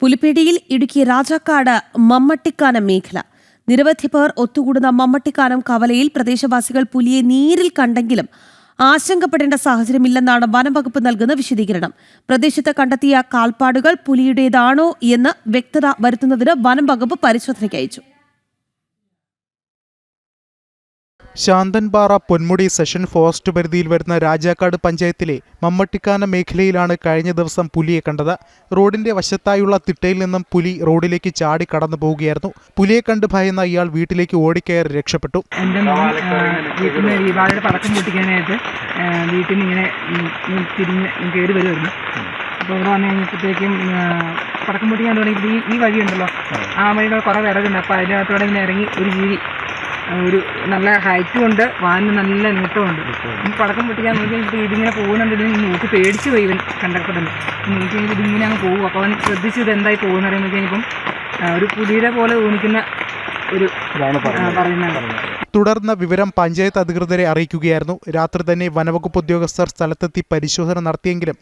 പുലിപ്പേടിയിൽ ഇടുക്കി രാജാക്കാട് മമ്മട്ടിക്കാനം മേഖല. നിരവധി പേർ ഒത്തുകൂടുന്ന മമ്മട്ടിക്കാനം കവലയിൽ പ്രദേശവാസികൾ പുലിയെ നേരിൽ കണ്ടെങ്കിലും ആശങ്കപ്പെടേണ്ട സാഹചര്യമില്ലെന്നാണ് വനംവകുപ്പ് നൽകുന്ന വിശദീകരണം. പ്രദേശത്ത് കണ്ടെത്തിയ കാൽപ്പാടുകൾ പുലിയുടേതാണോ എന്ന് വ്യക്തത വരുത്തുന്നതിന് വനംവകുപ്പ് പരിശോധനയ്ക്ക് അയച്ചു. ശാന്തൻപാറ പൊന്മുടി സെഷൻ ഫോറസ്റ്റ് പരിധിയിൽ വരുന്ന രാജാക്കാട് പഞ്ചായത്തിലെ മമ്മട്ടിക്കാന മേഖലയിലാണ് കഴിഞ്ഞ ദിവസം പുലിയെ കണ്ടത്. റോഡിന്റെ വശത്തായുള്ള തിട്ടയിൽ നിന്നും പുലി റോഡിലേക്ക് ചാടി കടന്നു പോവുകയായിരുന്നു. പുലിയെ കണ്ട് ഭയന്ന ഇയാൾ വീട്ടിലേക്ക് ഓടിക്കയറി രക്ഷപ്പെട്ടു. ദീപാവലിയുടെ പടക്കം പൊട്ടിക്കാനായിട്ട് പടക്കം പൊട്ടിക്കാൻ തുടങ്ങി ഈ ഈ വഴിയുണ്ടല്ലോ. ആ വഴിയുടെ കുറേ വിറകുണ്ട്. അപ്പോൾ അതിനകത്തോടെ ഇങ്ങനെ ഇറങ്ങി ഒരു ജീവി ഒരു നല്ല ഹൈറ്റും ഉണ്ട് വാനിന് നല്ല നീട്ടമുണ്ട്. ഈ പടക്കം പൊട്ടിക്കാൻ നോക്കി കഴിഞ്ഞിട്ട് ഇതിങ്ങനെ പോകുന്നുണ്ട് ഇതിന് നോക്കി പേടിച്ച് പോയി ഇവൻ കണ്ടക്ടറിന് നോക്കി കഴിഞ്ഞിട്ട് ഇതിങ്ങനെ അങ്ങ് പോകും. അപ്പോൾ അവൻ ശ്രദ്ധിച്ചു ഇത് എന്തായി പോകുന്ന അറിയുമ്പോൾ കഴിഞ്ഞപ്പം ഒരു പുലിയുടെ പോലെ തോന്നിക്കുന്ന ഒരു പറയുന്നുണ്ട് തുടർന്ന് വിവരം പഞ്ചായത്ത് അധികൃതരെ അറിയിക്കുകയായിരുന്നു. രാത്രി തന്നെ വനവകുപ്പ് ഉദ്യോഗസ്ഥർ സ്ഥലത്തെത്തി പരിശോധന നടത്തിയെങ്കിലും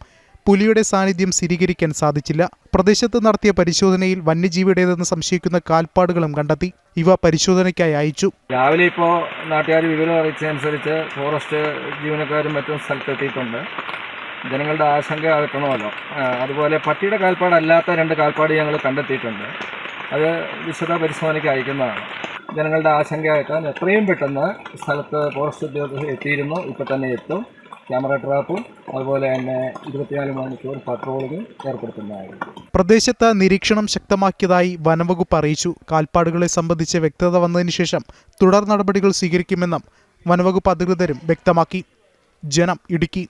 പുലിയുടെ സാന്നിധ്യം സ്ഥിരീകരിക്കാൻ സാധിച്ചില്ല. പ്രദേശത്ത് നടത്തിയ പരിശോധനയിൽ വന്യജീവിയുടേതെന്ന് സംശയിക്കുന്ന കാൽപ്പാടുകളും കണ്ടെത്തി. ഇവ പരിശോധനയ്ക്കായി അയച്ചു. രാവിലെ ഇപ്പോൾ നാട്ടുകാർ വിവരം അറിയിച്ചതനുസരിച്ച് ഫോറസ്റ്റ് ജീവനക്കാരും മറ്റും സ്ഥലത്തെത്തിയിട്ടുണ്ട്. ജനങ്ങളുടെ ആശങ്ക അകറ്റണമല്ലോ. അതുപോലെ പട്ടിയുടെ കാൽപ്പാടല്ലാത്ത രണ്ട് കാൽപ്പാട് ഞങ്ങൾ കണ്ടെത്തിയിട്ടുണ്ട്. അത് വിശദ പരിശോധനയ്ക്ക് അയക്കുന്നതാണ്. ജനങ്ങളുടെ ആശങ്ക അകറ്റാൻ എത്രയും പെട്ടെന്ന് സ്ഥലത്ത് ഫോറസ്റ്റ് ഉദ്യോഗസ്ഥർ എത്തിയിരുന്നു. ഇപ്പോൾ തന്നെ എത്തും. ക്യാമറ ട്രാപ്പും അതുപോലെ തന്നെ ഇരുപത്തിനാല് മണിക്കൂർ പട്രോളിംഗ് ഏർപ്പെടുത്തുന്നതായിരിക്കും. പ്രദേശത്ത് നിരീക്ഷണം ശക്തമാക്കിയതായി വനംവകുപ്പ് അറിയിച്ചു. കാൽപ്പാടുകളെ സംബന്ധിച്ച് വ്യക്തത വന്നതിന് ശേഷം തുടർ നടപടികൾ സ്വീകരിക്കുമെന്നും വനംവകുപ്പ് അധികൃതരും വ്യക്തമാക്കി. ജനം ഇടുക്കി.